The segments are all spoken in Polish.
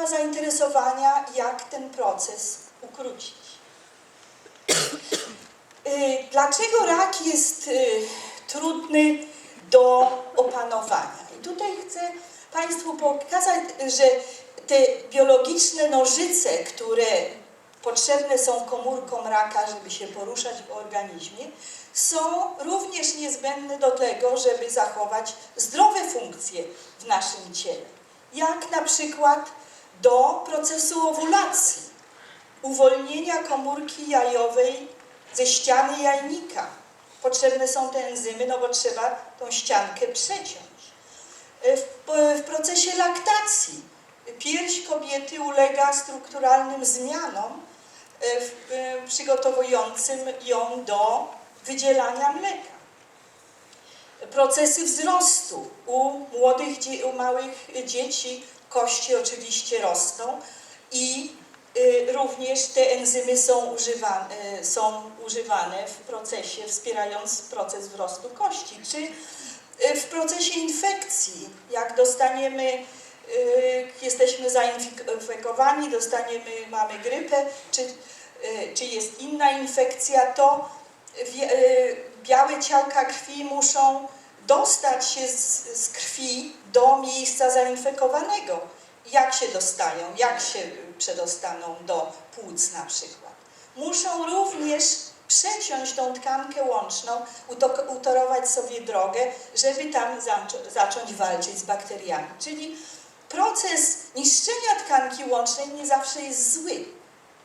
ma zainteresowania, jak ten proces ukrócić. Y, Dlaczego rak jest y, trudny do opanowania? I tutaj chcę Państwu pokazać, że te biologiczne nożyce, które potrzebne są komórkom raka, żeby się poruszać w organizmie, są również niezbędne do tego, żeby zachować zdrowe funkcje w naszym ciele. Jak na przykład do procesu owulacji, uwolnienia komórki jajowej ze ściany jajnika. Potrzebne są te enzymy, no bo trzeba tą ściankę przeciąć. W, w procesie laktacji pierś kobiety ulega strukturalnym zmianom e, e, przygotowującym ją do wydzielania mleka. Procesy wzrostu u młodych, u małych dzieci kości oczywiście rosną i y, również te enzymy są używane, y, są używane w procesie wspierając proces wzrostu kości, czy y, w procesie infekcji, jak dostaniemy, jesteśmy zainfekowani, dostaniemy, mamy grypę, czy, czy jest inna infekcja, to białe ciałka krwi muszą dostać się z, z krwi do miejsca zainfekowanego. Jak się dostają, jak się przedostaną do płuc na przykład. Muszą również przeciąć tą tkankę łączną, uto- utorować sobie drogę, żeby tam zaczą- zacząć walczyć z bakteriami. Czyli proces niszczenia tkanki łącznej nie zawsze jest zły.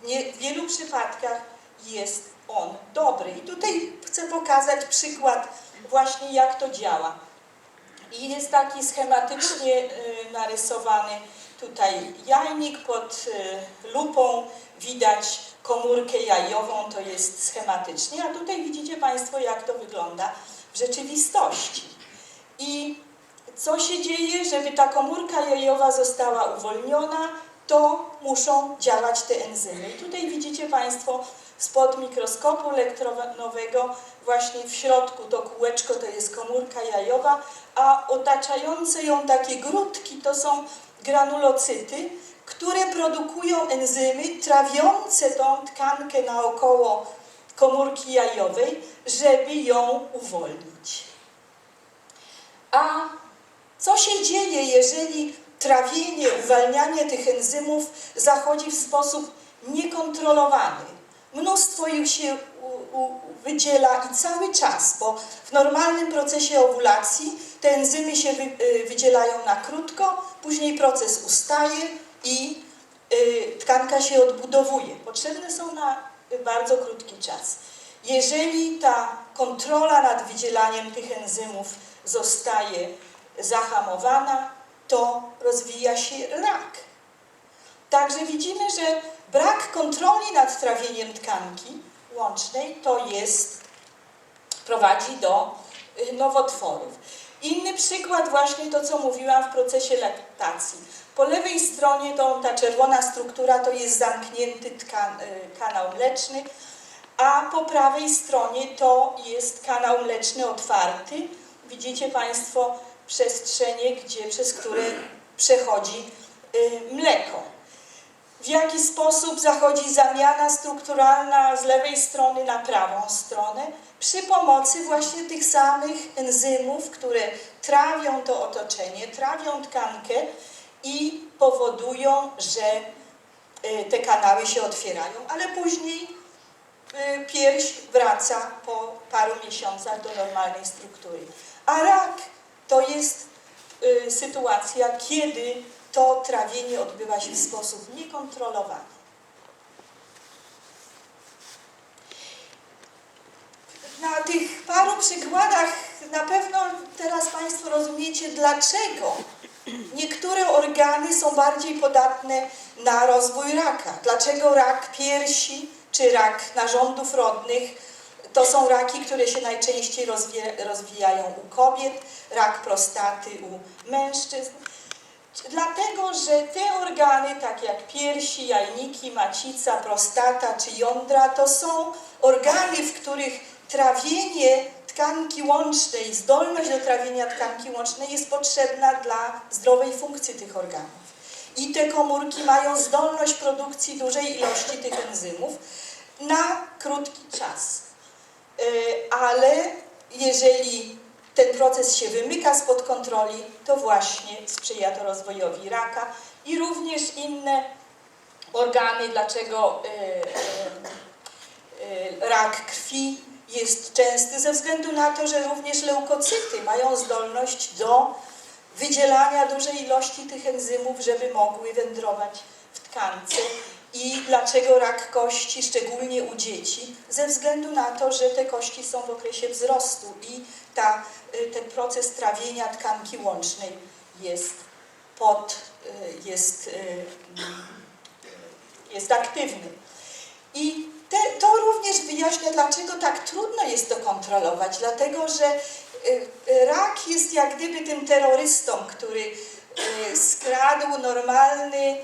Nie, w wielu przypadkach jest on dobry. I tutaj chcę pokazać przykład właśnie jak to działa. I jest taki schematycznie y, narysowany tutaj jajnik pod y, lupą. Widać komórkę jajową, to jest schematycznie, a tutaj widzicie Państwo jak to wygląda w rzeczywistości. I co się dzieje, żeby ta komórka jajowa została uwolniona, to muszą działać te enzymy. I tutaj widzicie Państwo spod mikroskopu elektronowego właśnie w środku to kółeczko to jest komórka jajowa, a otaczające ją takie grudki to są granulocyty, które produkują enzymy trawiące tą tkankę naokoło komórki jajowej, żeby ją uwolnić. A co się dzieje, jeżeli trawienie, uwalnianie tych enzymów zachodzi w sposób niekontrolowany? Mnóstwo ich się u, u, wydziela i cały czas, bo w normalnym procesie owulacji te enzymy się wy, y, wydzielają na krótko, później proces ustaje i y, tkanka się odbudowuje. Potrzebne są na bardzo krótki czas. Jeżeli ta kontrola nad wydzielaniem tych enzymów zostaje zahamowana, to rozwija się rak. Także widzimy, że brak kontroli nad trawieniem tkanki łącznej to jest, prowadzi do y, nowotworów. Inny przykład właśnie to, co mówiłam w procesie laktacji. Po lewej stronie to ta czerwona struktura to jest zamknięty tkan, y, kanał mleczny, a po prawej stronie to jest kanał mleczny otwarty. Widzicie Państwo przestrzenie, gdzie, przez które przechodzi y, mleko. W jaki sposób zachodzi zamiana strukturalna z lewej strony na prawą stronę? Przy pomocy właśnie tych samych enzymów, które trawią to otoczenie, trawią tkankę i powodują, że y, te kanały się otwierają, ale później y, pierś wraca po paru miesiącach do normalnej struktury. A rak to jest y, sytuacja, kiedy to trawienie odbywa się w sposób niekontrolowany. Na tych paru przykładach na pewno teraz Państwo rozumiecie, dlaczego niektóre organy są bardziej podatne na rozwój raka. Dlaczego rak piersi czy rak narządów rodnych to są raki, które się najczęściej rozwijają u kobiet, rak prostaty u mężczyzn. Dlatego, że te organy, tak jak piersi, jajniki, macica, prostata czy jądra, to są organy, w których trawienie tkanki łącznej, zdolność do trawienia tkanki łącznej jest potrzebna dla zdrowej funkcji tych organów. i te komórki mają zdolność produkcji dużej ilości tych enzymów na krótki czas. Y, Ale jeżeli ten proces się wymyka spod kontroli, to właśnie sprzyja to rozwojowi raka i również inne organy, dlaczego y, y, y, rak krwi jest częsty ze względu na to, że również leukocyty mają zdolność do wydzielania dużej ilości tych enzymów, żeby mogły wędrować w tkance. I dlaczego rak kości, szczególnie u dzieci? Ze względu na to, że te kości są w okresie wzrostu i ta, y, ten proces trawienia tkanki łącznej jest, pod, y, jest, y, jest aktywny. I te, to również wyjaśnia, dlaczego tak trudno jest to kontrolować. Dlatego, że rak jest jak gdyby tym terrorystą, który skradł normalny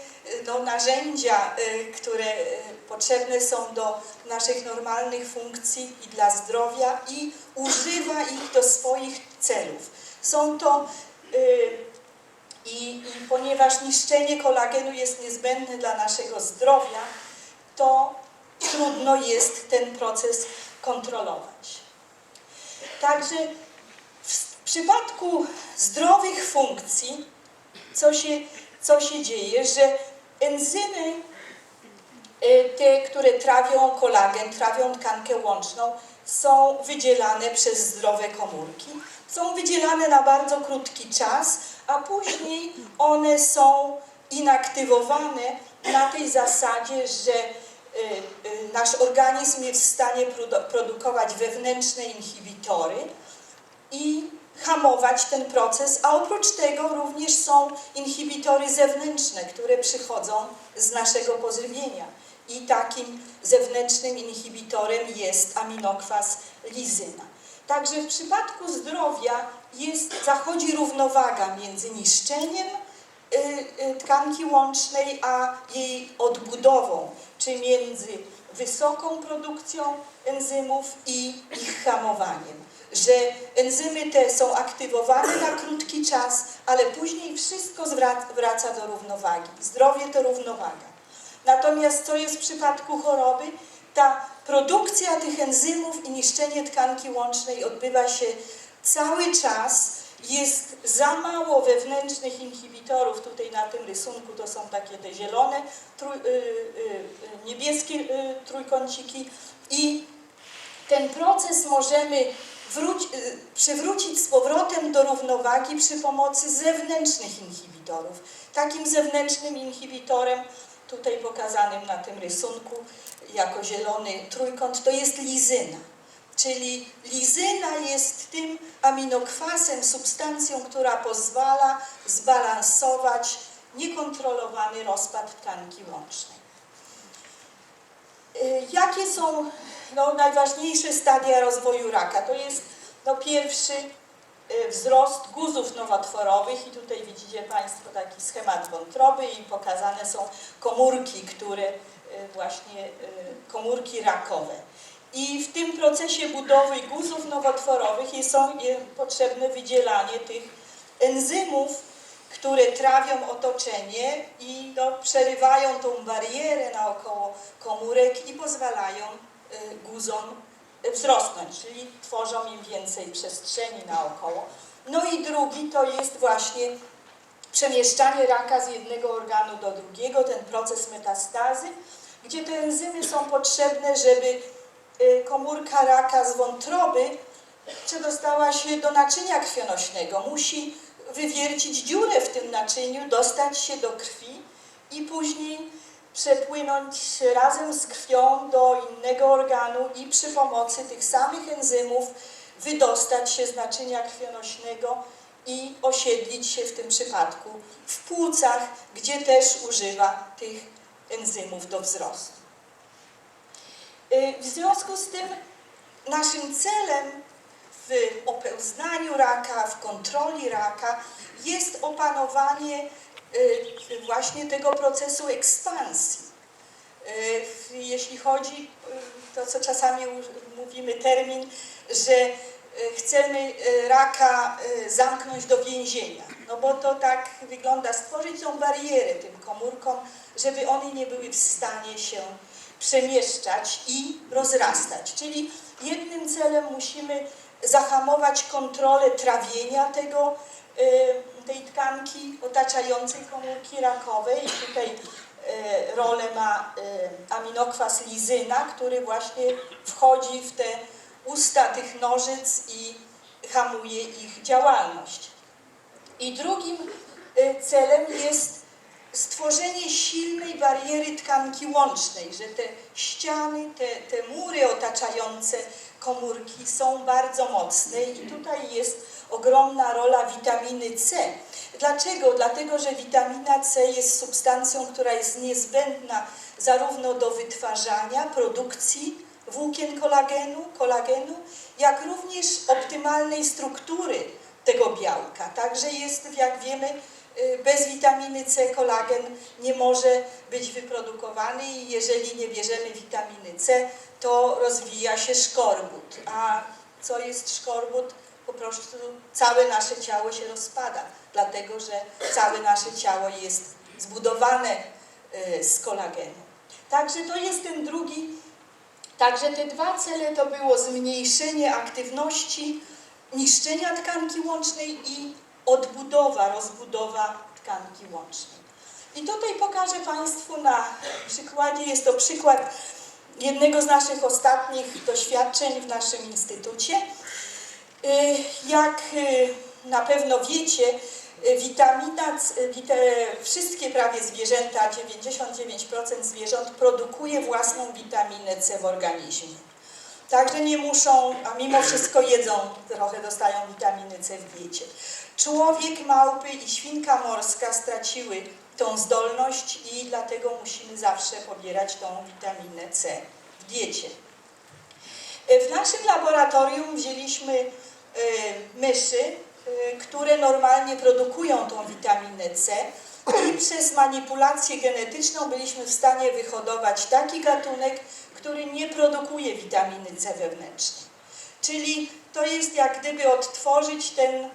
no, narzędzia, y, które y, potrzebne są do naszych normalnych funkcji i dla zdrowia i używa ich do swoich celów. Są to i, i ponieważ niszczenie kolagenu jest niezbędne dla naszego zdrowia, to trudno jest ten proces kontrolować. Także w przypadku zdrowych funkcji, co się, co się dzieje, że enzymy, y, te, które trawią kolagen, trawią tkankę łączną, są wydzielane przez zdrowe komórki. Są wydzielane na bardzo krótki czas, a później one są inaktywowane na tej zasadzie, że y, y, nasz organizm jest w stanie produ- produkować wewnętrzne inhibitory i hamować ten proces, a oprócz tego również są inhibitory zewnętrzne, które przychodzą z naszego pożywienia. I takim zewnętrznym inhibitorem jest aminokwas lizyna. Także w przypadku zdrowia jest, zachodzi równowaga między niszczeniem y, y, tkanki łącznej, a jej odbudową, czy między wysoką produkcją enzymów i ich hamowaniem. Że enzymy te są aktywowane na krótki czas, ale później wszystko wraca do równowagi. Zdrowie to równowaga. Natomiast co jest w przypadku choroby? Ta produkcja tych enzymów i niszczenie tkanki łącznej odbywa się cały czas. Jest za mało wewnętrznych inhibitorów. Tutaj na tym rysunku to są takie te zielone, trój, y, y, y, niebieskie y, trójkąciki i ten proces możemy wróci, y, przywrócić z powrotem do równowagi przy pomocy zewnętrznych inhibitorów. Takim zewnętrznym inhibitorem, tutaj pokazanym na tym rysunku jako zielony trójkąt, to jest lizyna. Czyli lizyna jest tym aminokwasem, substancją, która pozwala zbalansować niekontrolowany rozpad tkanki łącznej. Y, Jakie są no, najważniejsze stadia rozwoju raka? To jest no, pierwszy y, wzrost guzów nowotworowych i tutaj widzicie Państwo taki schemat wątroby i pokazane są komórki, które y, właśnie y, komórki rakowe. I w tym procesie budowy guzów nowotworowych jest potrzebne wydzielanie tych enzymów, które trawią otoczenie i no, przerywają tą barierę naokoło komórek i pozwalają guzom y, wzrosnąć, czyli tworzą im więcej przestrzeni naokoło. No i drugi to jest właśnie przemieszczanie raka z jednego organu do drugiego, ten proces metastazy, gdzie te enzymy są potrzebne, żeby y, komórka raka z wątroby przedostała się do naczynia krwionośnego. Musi wywiercić dziurę w tym naczyniu, dostać się do krwi i później przepłynąć razem z krwią do innego organu i przy pomocy tych samych enzymów wydostać się z naczynia krwionośnego i osiedlić się w tym przypadku w płucach, gdzie też używa tych enzymów do wzrostu. Y, W związku z tym naszym celem w opełznaniu raka, w kontroli raka jest opanowanie właśnie tego procesu ekspansji. Y, Jeśli chodzi, y, to co czasami mówimy termin, że y, chcemy y, raka y, zamknąć do więzienia. No bo to tak wygląda, stworzyć tą barierę tym komórkom, żeby one nie były w stanie się przemieszczać i rozrastać. Czyli jednym celem musimy zahamować kontrolę trawienia tego, y, tej tkanki otaczającej komórki rakowej. I tutaj y, rolę ma y, aminokwas lizyna, który właśnie wchodzi w te usta tych nożyc i hamuje ich działalność. I drugim y, celem jest stworzenie silnej bariery tkanki łącznej, że te ściany, te, te mury otaczające komórki są bardzo mocne i tutaj jest ogromna rola witaminy C. Dlaczego? Dlatego, że witamina C jest substancją, która jest niezbędna zarówno do wytwarzania, produkcji włókien kolagenu, kolagenu, jak również optymalnej struktury tego białka. Także jest, jak wiemy, y, bez witaminy C kolagen nie może być wyprodukowany i jeżeli nie bierzemy witaminy C, to rozwija się szkorbut. A co jest szkorbut? Po prostu całe nasze ciało się rozpada, dlatego że całe nasze ciało jest zbudowane y, z kolagenu. Także to jest ten drugi Także te dwa cele to było zmniejszenie aktywności, niszczenia tkanki łącznej i odbudowa, rozbudowa tkanki łącznej. I tutaj pokażę Państwu na przykładzie, jest to przykład jednego z naszych ostatnich doświadczeń w naszym instytucie. Y, Jak y, na pewno wiecie, y, witamina, wita, wszystkie prawie zwierzęta, 99% zwierząt produkuje własną witaminę C w organizmie. Także nie muszą, a mimo wszystko jedzą, trochę dostają witaminy C w diecie. Człowiek, małpy i świnka morska straciły tą zdolność i dlatego musimy zawsze pobierać tą witaminę C w diecie. W naszym laboratorium wzięliśmy myszy, y, które normalnie produkują tą witaminę C i przez manipulację genetyczną byliśmy w stanie wyhodować taki gatunek, który nie produkuje witaminy C wewnętrznej. Czyli to jest jak gdyby odtworzyć ten y,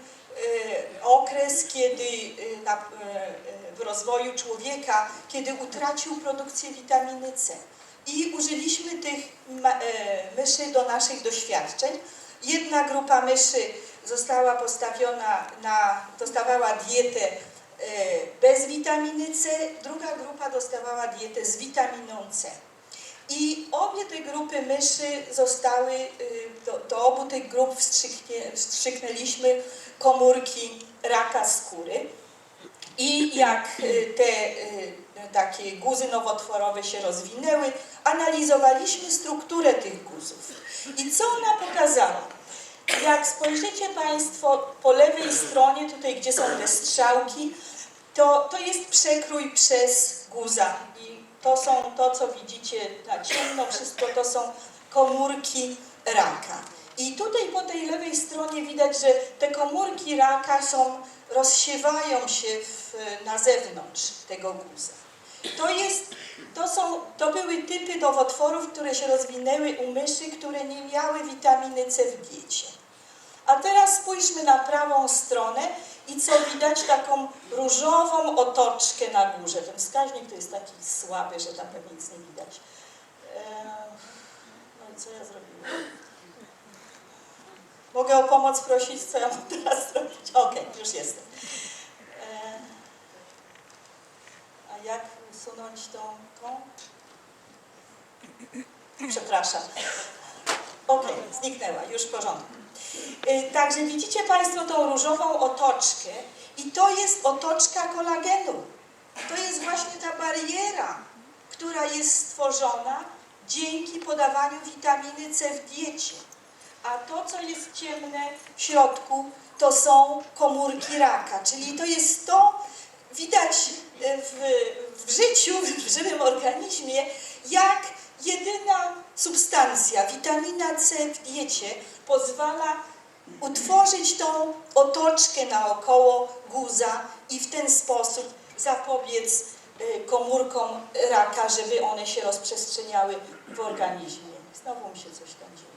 okres, kiedy y, y, y, w rozwoju człowieka, kiedy utracił produkcję witaminy C. I użyliśmy tych myszy do naszych doświadczeń. Jedna grupa myszy została postawiona na, dostawała dietę e, bez witaminy C, druga grupa dostawała dietę z witaminą C. I obie te grupy myszy zostały, y, do, do obu tych grup wstrzyknie, wstrzyknęliśmy komórki raka skóry. I jak y, te y, takie guzy nowotworowe się rozwinęły, analizowaliśmy strukturę tych guzów. I co ona pokazała? Jak spojrzycie Państwo po lewej stronie, tutaj gdzie są te strzałki, to, to jest przekrój przez guza. I to są to, co widzicie na ciemno, wszystko to są komórki raka. I tutaj po tej lewej stronie widać, że te komórki raka są, rozsiewają się w, na zewnątrz tego guza. To, jest, to, są, to były typy nowotworów, które się rozwinęły u myszy, które nie miały witaminy C w diecie. A teraz spójrzmy na prawą stronę i co widać? Taką różową otoczkę na górze. Ten wskaźnik to jest taki słaby, że tam pewnie nic nie widać. Eee, No i co ja zrobiłam? Mogę o pomoc prosić, co ja mam teraz zrobić? Okej, już jestem. Eee, A jak usunąć tą, tą? Przepraszam. Okej, zniknęła, już w porządku. Y, Także widzicie Państwo tą różową otoczkę i to jest otoczka kolagenu. To jest właśnie ta bariera, która jest stworzona dzięki podawaniu witaminy C w diecie. A to, co jest ciemne w środku, to są komórki raka, czyli to jest to, widać y, w, w życiu, w żywym organizmie, jak jedyna substancja, witamina C w diecie, pozwala utworzyć tą otoczkę naokoło guza i w ten sposób zapobiec y, komórkom raka, żeby one się rozprzestrzeniały w organizmie. Znowu mi się coś tam dzieje.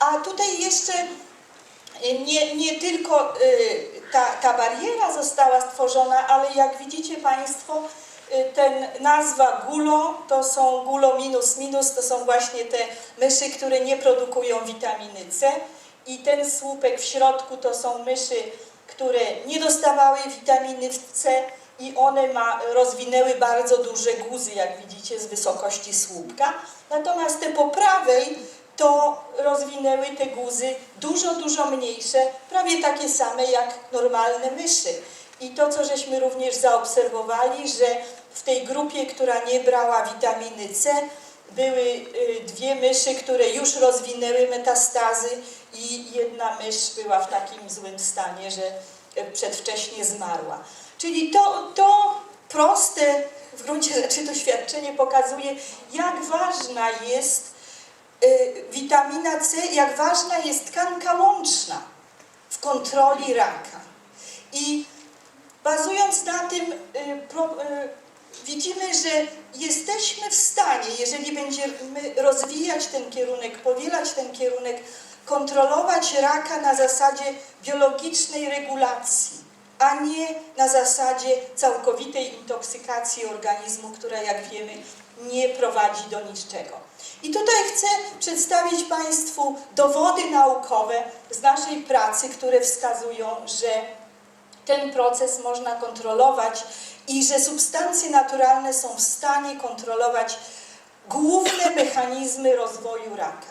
A tutaj jeszcze y, nie, nie tylko y, ta, ta bariera została stworzona, ale jak widzicie Państwo, y, ten nazwa GULO to są GULO minus minus, to są właśnie te myszy, które nie produkują witaminy C i ten słupek w środku to są myszy, które nie dostawały witaminy C i one ma, rozwinęły bardzo duże guzy, jak widzicie, z wysokości słupka. Natomiast te po prawej to rozwinęły te guzy dużo, dużo mniejsze, prawie takie same jak normalne myszy. I to, co żeśmy również zaobserwowali, że w tej grupie, która nie brała witaminy C, były y, dwie myszy, które już rozwinęły metastazy i jedna mysz była w takim złym stanie, że y, przedwcześnie zmarła. Czyli to, to proste w gruncie rzeczy doświadczenie pokazuje, jak ważna jest witamina C, jak ważna jest tkanka łączna w kontroli raka. I bazując na tym, y, y, widzimy, że jesteśmy w stanie, jeżeli będziemy rozwijać ten kierunek, powielać ten kierunek, kontrolować raka na zasadzie biologicznej regulacji, a nie na zasadzie całkowitej intoksykacji organizmu, która, jak wiemy, nie prowadzi do niczego. I tutaj chcę przedstawić Państwu dowody naukowe z naszej pracy, które wskazują, że ten proces można kontrolować i że substancje naturalne są w stanie kontrolować główne mechanizmy rozwoju raka.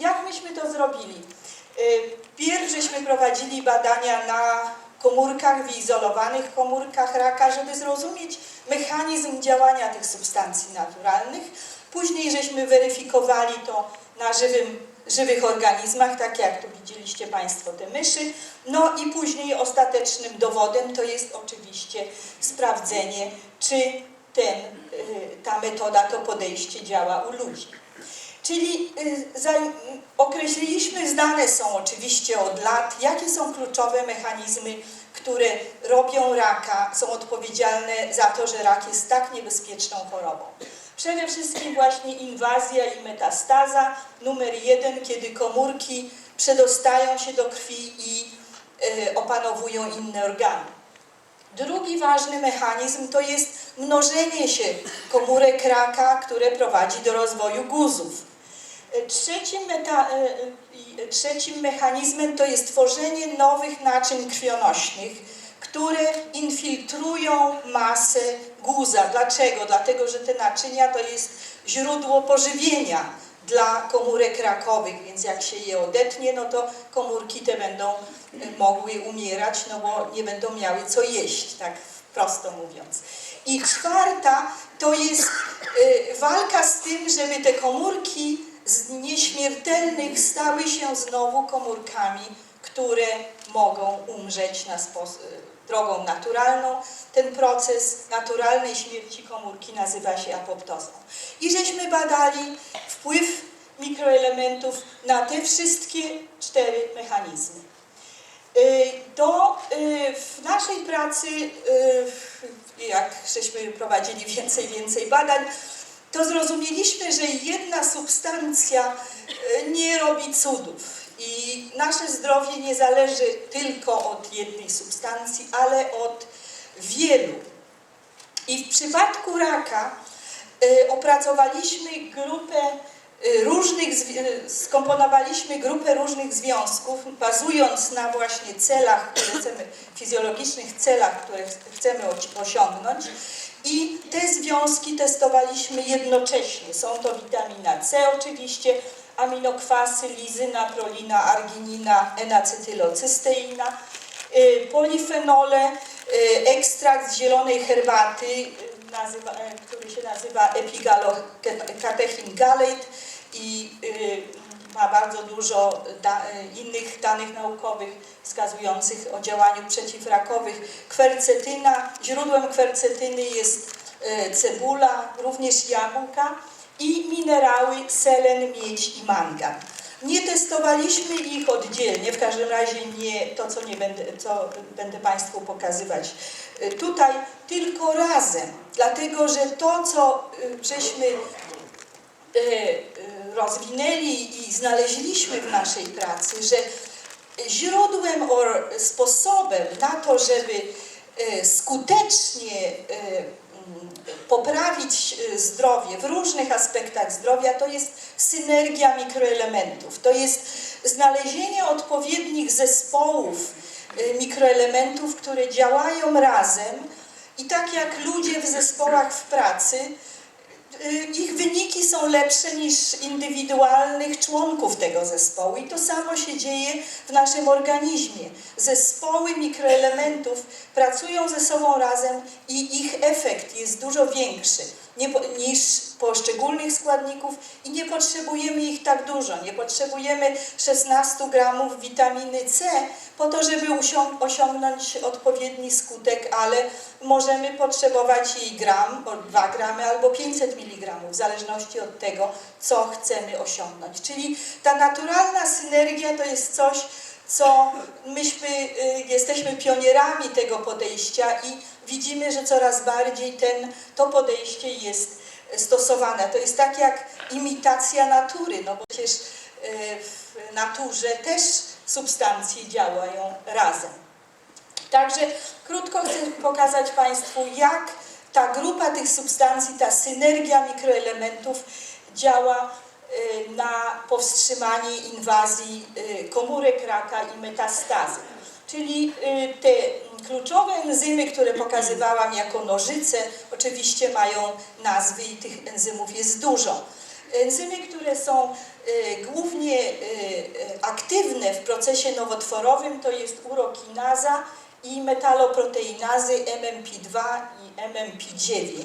Jak myśmy to zrobili? Y, Pierw żeśmy prowadzili badania na komórkach, wyizolowanych komórkach raka, żeby zrozumieć mechanizm działania tych substancji naturalnych. Później żeśmy weryfikowali to na żywym, żywych organizmach, tak jak tu widzieliście Państwo te myszy. No i później ostatecznym dowodem to jest oczywiście sprawdzenie, czy ten, y, ta metoda, to podejście działa u ludzi. Czyli y, określiliśmy, znane są oczywiście od lat, jakie są kluczowe mechanizmy, które robią raka, są odpowiedzialne za to, że rak jest tak niebezpieczną chorobą. Przede wszystkim właśnie inwazja i metastaza. Numer jeden, kiedy komórki przedostają się do krwi i y, opanowują inne organy. Drugi ważny mechanizm to jest mnożenie się komórek raka, które prowadzi do rozwoju guzów. Trzecim, meta, e, e, trzecim mechanizmem to jest tworzenie nowych naczyń krwionośnych, które infiltrują masę guza. Dlaczego? Dlatego, że te naczynia to jest źródło pożywienia dla komórek rakowych, więc jak się je odetnie, no to komórki te będą e, mogły umierać, no bo nie będą miały co jeść, tak prosto mówiąc. I czwarta to jest walka z tym, żeby te komórki z nieśmiertelnych stały się znowu komórkami, które mogą umrzeć na sposób, drogą naturalną. Ten proces naturalnej śmierci komórki nazywa się apoptozą. I żeśmy badali wpływ mikroelementów na te wszystkie cztery mechanizmy. To w naszej pracy, jak żeśmy prowadzili więcej, więcej badań, to zrozumieliśmy, że jedna substancja nie robi cudów i nasze zdrowie nie zależy tylko od jednej substancji, ale od wielu. I w przypadku raka y, opracowaliśmy grupę y, różnych, skomponowaliśmy grupę różnych związków, bazując na właśnie celach, które chcemy, fizjologicznych celach, które chcemy osiągnąć. I te związki testowaliśmy jednocześnie. Są to witamina C oczywiście, aminokwasy, lizyna, prolina, arginina, N-acetylocysteina, y, polifenole, y, ekstrakt z zielonej herbaty, y, nazywa, który się nazywa epigallocatechin gallate i ma bardzo dużo da, innych danych naukowych wskazujących o działaniu przeciwrakowych. Kwercetyna, źródłem kwercetyny jest cebula, również jabłka i minerały selen, miedź i mangan. Nie testowaliśmy ich oddzielnie, w każdym razie nie to, co, nie będę, co będę Państwu pokazywać e, tutaj, tylko razem, dlatego że to, co e, żeśmy rozwinęli i znaleźliśmy w naszej pracy, że źródłem or, sposobem na to, żeby skutecznie poprawić e, zdrowie w różnych aspektach zdrowia, to jest synergia mikroelementów. To jest znalezienie odpowiednich zespołów e, mikroelementów, które działają razem i tak jak ludzie w zespołach w pracy, y, ich wyniki są lepsze niż indywidualnych członków tego zespołu. I to samo się dzieje w naszym organizmie. Zespoły mikroelementów pracują ze sobą razem i ich efekt jest dużo większy niż poszczególnych składników i nie potrzebujemy ich tak dużo. Nie potrzebujemy 16 gramów witaminy C po to, żeby osiągnąć odpowiedni skutek, ale możemy potrzebować jej gram, o 2 gramy albo 500 mg, w zależności od tego, co chcemy osiągnąć. Czyli ta naturalna synergia to jest coś, co myśmy y, jesteśmy pionierami tego podejścia i widzimy, że coraz bardziej ten, to podejście jest stosowane. To jest tak jak imitacja natury, no bo przecież y, w naturze też substancje działają razem. Także krótko chcę pokazać Państwu, jak ta grupa tych substancji, ta synergia mikroelementów działa y, na powstrzymanie inwazji y, komórek raka i metastazy. Czyli y, te kluczowe enzymy, które pokazywałam jako nożyce, oczywiście mają nazwy i tych enzymów jest dużo. Enzymy, które są głównie aktywne w procesie nowotworowym, to jest urokinaza i metaloproteinazy MMP2 i MMP9.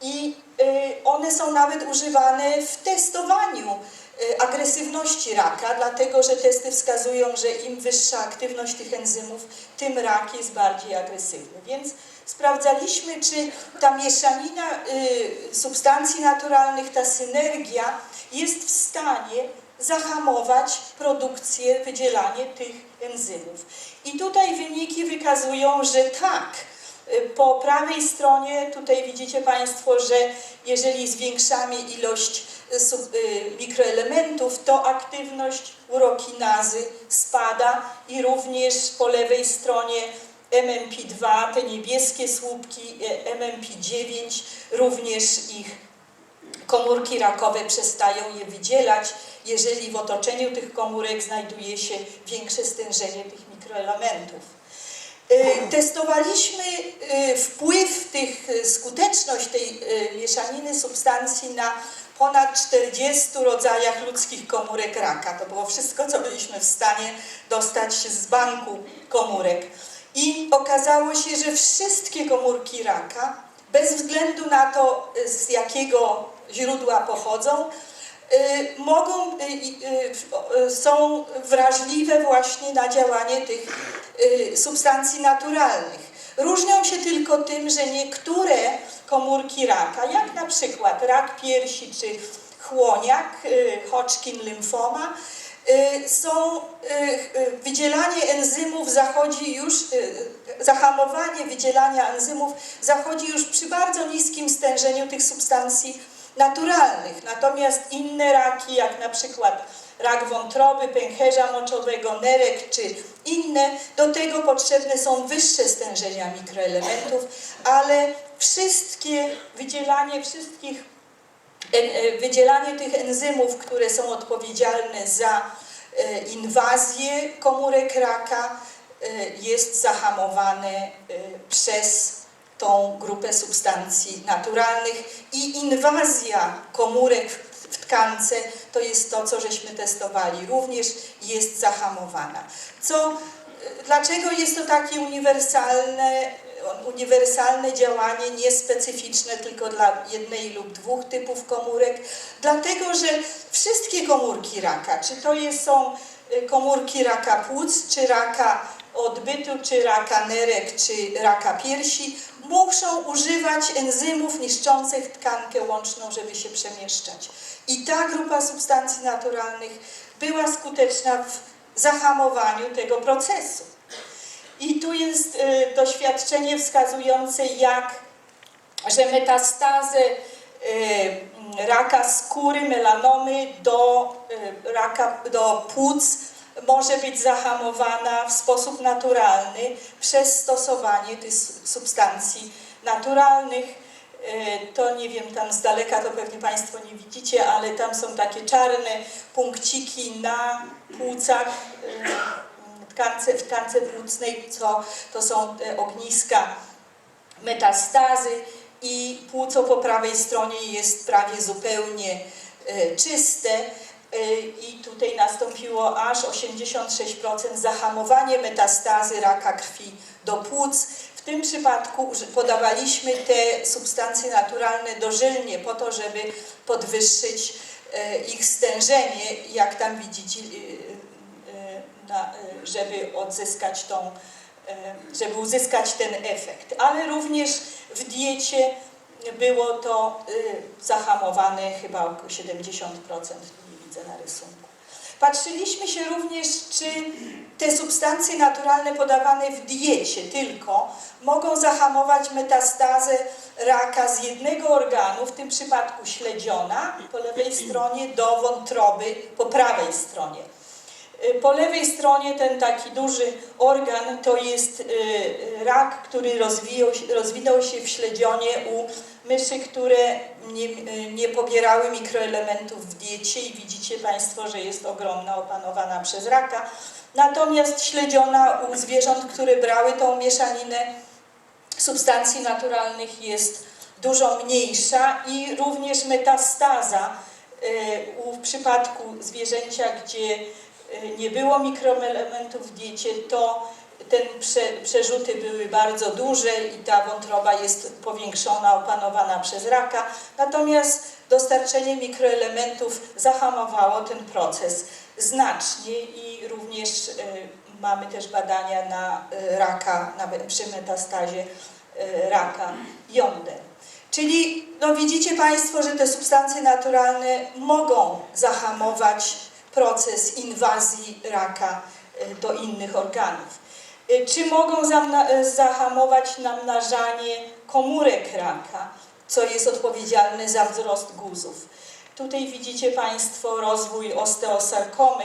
I y, one są nawet używane w testowaniu y, agresywności raka, dlatego że testy wskazują, że im wyższa aktywność tych enzymów, tym rak jest bardziej agresywny. Więc sprawdzaliśmy, czy ta mieszanina y, substancji naturalnych, ta synergia jest w stanie zahamować produkcję, wydzielanie tych enzymów. I tutaj wyniki wykazują, że tak. Y, Po prawej stronie tutaj widzicie Państwo, że jeżeli zwiększamy ilość y, y, mikroelementów, to aktywność urokinazy spada i również po lewej stronie MMP2, te niebieskie słupki, y, MMP9, również ich komórki rakowe przestają je wydzielać, jeżeli w otoczeniu tych komórek znajduje się większe stężenie tych mikroelementów. Y, Testowaliśmy y, wpływ tych, y, skuteczność tej mieszaniny substancji na ponad 40 rodzajach ludzkich komórek raka. To było wszystko, co byliśmy w stanie dostać z banku komórek. I okazało się, że wszystkie komórki raka, bez względu na to, z jakiego źródła pochodzą, mogą, y, y, y, są wrażliwe właśnie na działanie tych y, substancji naturalnych. Różnią się tylko tym, że niektóre komórki raka, jak na przykład rak piersi czy chłoniak, y, Hodgkin lymfoma, y, są, y, y, wydzielanie enzymów zachodzi już, y, zahamowanie wydzielania enzymów zachodzi już przy bardzo niskim stężeniu tych substancji naturalnych. Natomiast inne raki, jak na przykład rak wątroby, pęcherza moczowego, nerek czy inne, do tego potrzebne są wyższe stężenia mikroelementów, ale wszystkie, wydzielanie wszystkich e, wydzielanie tych enzymów, które są odpowiedzialne za e, inwazję komórek raka, e, jest zahamowane przez tą grupę substancji naturalnych i inwazja komórek w tkance to jest to, co żeśmy testowali, również jest zahamowana. Co, dlaczego jest to takie uniwersalne, uniwersalne działanie, niespecyficzne tylko dla jednej lub dwóch typów komórek? Dlatego, że wszystkie komórki raka, czy to jest, są e, komórki raka płuc, czy raka odbytu, czy raka nerek, czy raka piersi, muszą używać enzymów niszczących tkankę łączną, żeby się przemieszczać. I ta grupa substancji naturalnych była skuteczna w zahamowaniu tego procesu. I tu jest y, doświadczenie wskazujące, jak, że metastazę y, raka skóry, melanomy, do y, raka, do płuc może być zahamowana w sposób naturalny przez stosowanie tych substancji naturalnych. Y, To nie wiem, tam z daleka to pewnie Państwo nie widzicie, ale tam są takie czarne punkciki na płucach, y, tkance, w tkance płucnej, co to są ogniska metastazy i płuco po prawej stronie jest prawie zupełnie e, czyste e, i tutaj nastąpiło aż 86% zahamowanie metastazy raka krwi do płuc. W tym przypadku podawaliśmy te substancje naturalne dożylnie po to, żeby podwyższyć e, ich stężenie, jak tam widzicie, e, żeby odzyskać tą żeby uzyskać ten efekt. Ale również w diecie było to y, zahamowane chyba około 70%, tu nie widzę na rysunku. Patrzyliśmy się również, czy te substancje naturalne podawane w diecie tylko mogą zahamować metastazę raka z jednego organu, w tym przypadku śledziona po lewej stronie do wątroby po prawej stronie. Po lewej stronie ten taki duży organ to jest y, y, rak, który rozwinął się w śledzionie u myszy, które nie, nie pobierały mikroelementów w diecie i widzicie Państwo, że jest ogromna, opanowana przez raka. Natomiast śledziona u zwierząt, które brały tą mieszaninę substancji naturalnych jest dużo mniejsza i również metastaza y, w przypadku zwierzęcia, gdzie y, nie było mikroelementów w diecie, to ten prze, przerzuty były bardzo duże i ta wątroba jest powiększona, opanowana przez raka. Natomiast dostarczenie mikroelementów zahamowało ten proces znacznie i również y, mamy też badania na y, raka, na, przy metastazie y, raka jąder. Czyli no widzicie Państwo, że te substancje naturalne mogą zahamować proces inwazji raka do innych organów. Y, Czy mogą y, zahamować namnażanie komórek raka, co jest odpowiedzialne za wzrost guzów? Tutaj widzicie Państwo rozwój osteosarkomy,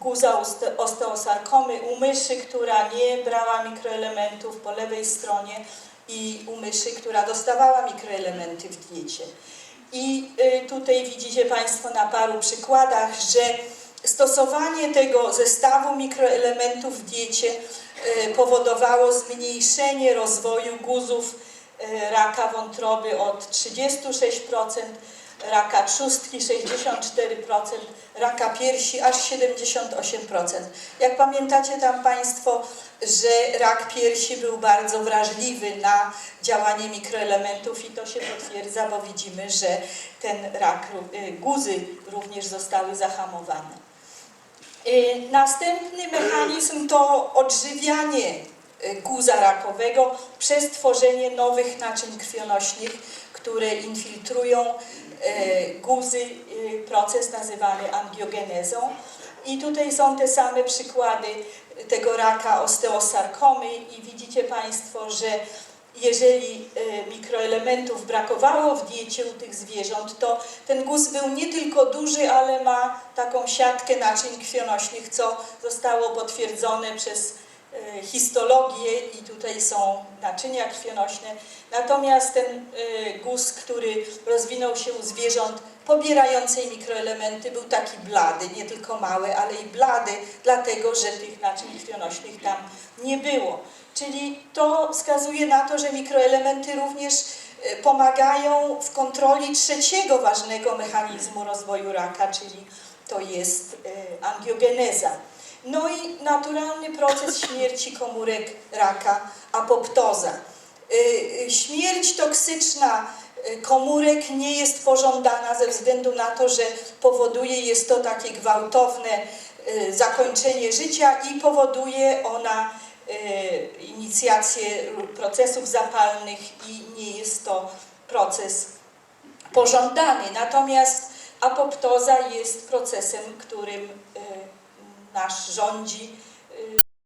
guza oste- osteosarkomy u myszy, która nie brała mikroelementów po lewej stronie i u myszy, która dostawała mikroelementy w diecie. I y, tutaj widzicie Państwo na paru przykładach, że stosowanie tego zestawu mikroelementów w diecie powodowało zmniejszenie rozwoju guzów y, raka wątroby od 36%, raka trzustki 64%, raka piersi aż 78%. Jak pamiętacie tam Państwo, że rak piersi był bardzo wrażliwy na działanie mikroelementów i to się potwierdza, bo widzimy, że ten rak, y, guzy również zostały zahamowane. Y, Następny mechanizm to odżywianie y, guza rakowego przez tworzenie nowych naczyń krwionośnych, które infiltrują y, guzy, proces nazywany angiogenezą. I tutaj są te same przykłady tego raka osteosarkomy i widzicie Państwo, że jeżeli y, mikroelementów brakowało w diecie u tych zwierząt, to ten guz był nie tylko duży, ale ma taką siatkę naczyń krwionośnych, co zostało potwierdzone przez y, histologię i tutaj są naczynia krwionośne. Natomiast ten y, guz, który rozwinął się u zwierząt pobierającej mikroelementy, był taki blady, nie tylko mały, ale i blady, dlatego że tych naczyń krwionośnych tam nie było. Czyli to wskazuje na to, że mikroelementy również y, pomagają w kontroli trzeciego ważnego mechanizmu rozwoju raka, czyli to jest y, angiogeneza. No i naturalny proces śmierci komórek raka, apoptoza. Y, Śmierć toksyczna komórek nie jest pożądana ze względu na to, że powoduje jest to takie gwałtowne zakończenie życia i powoduje ona inicjację procesów zapalnych i nie jest to proces pożądany. Natomiast apoptoza jest procesem, którym y, nasz rządzi